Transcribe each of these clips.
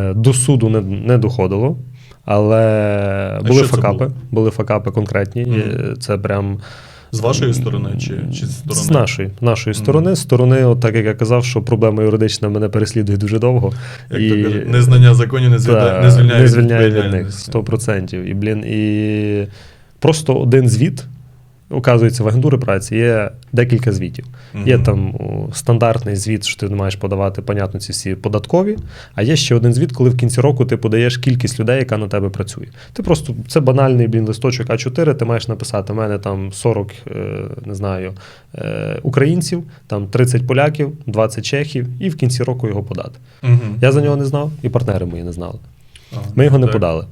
Е, До суду не, не доходило, але були факапи. було? Були факапи конкретні. Е, Це прям З вашої сторони чи, чи з сторони? з нашої, нашої сторони. З сторони, от так як я казав, що проблема юридична мене переслідує дуже довго. Як то кажуть, незнання законів не звільняє, не звільняє, не звільняє від них 100%. І, блін, і просто один звіт. Оказується, в агентури праці є декілька звітів. Мгм. Є там стандартний звіт, що ти маєш подавати, понятно, ці всі податкові. А є ще один звіт, коли в кінці року ти подаєш кількість людей, яка на тебе працює. Ти просто це банальний блін, листочок А4, ти маєш написати: у мене там 40, е, не знаю, е, українців, там 30 поляків, 20 чехів, і в кінці року його подати. Мгм. Я за нього не знав, і партнери мої не знали. Ага, Ми його не так. подали.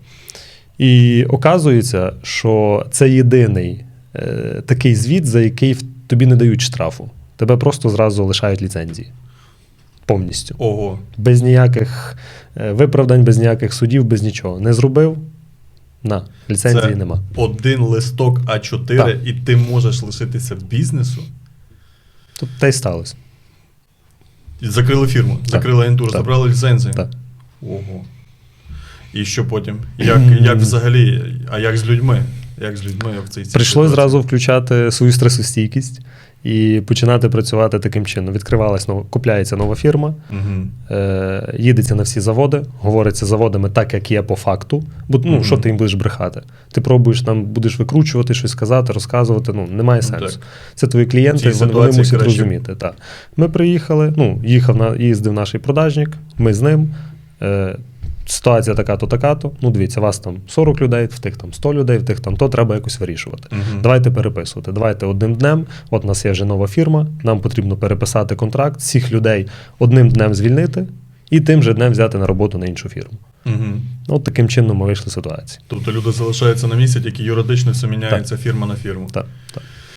І оказується, що це єдиний е, такий звіт, за який тобі не дають штрафу. Тебе просто зразу лишають ліцензії. Повністю. Ого. Без ніяких е, виправдань, без ніяких судів, без нічого. Не зробив? На, ліцензії Це нема. Один листок А4, Так. і ти можеш лишитися бізнесу. Тут те й сталося. Закрили фірму, закрили агентуру, Так. забрали ліцензію. Так. Ого. І що потім? Як, як взагалі, а як з людьми? Як з людьми в цій ситуації? зразу включати свою стресостійкість і починати працювати таким чином. Відкривалась нова, купляється нова фірма, Мгм. е, їдеться на всі заводи, говориться з заводами так, як є по факту. Бо ну, Мгм. що ти їм будеш брехати? Ти пробуєш там, будеш викручувати, щось казати, розказувати. Ну, немає Ну, сенсу. так. Це твої клієнти, вони, вони мусять краще. розуміти. Так. Ми приїхали, ну, їхав на, їздив наш продажник, ми з ним. Е, Ситуація така-то, така-то. Ну, дивіться, вас там 40 людей, в тих там 100 людей, в тих там то треба якось вирішувати. Мгм. Давайте переписувати. Давайте одним днем. От у нас є вже нова фірма. Нам потрібно переписати контракт, всіх людей одним днем звільнити і тим же днем взяти на роботу на іншу фірму. Мгм. От таким чином ми вийшли з ситуації. Тобто люди залишаються на місці, тільки юридично все міняється фірма на фірму. Так.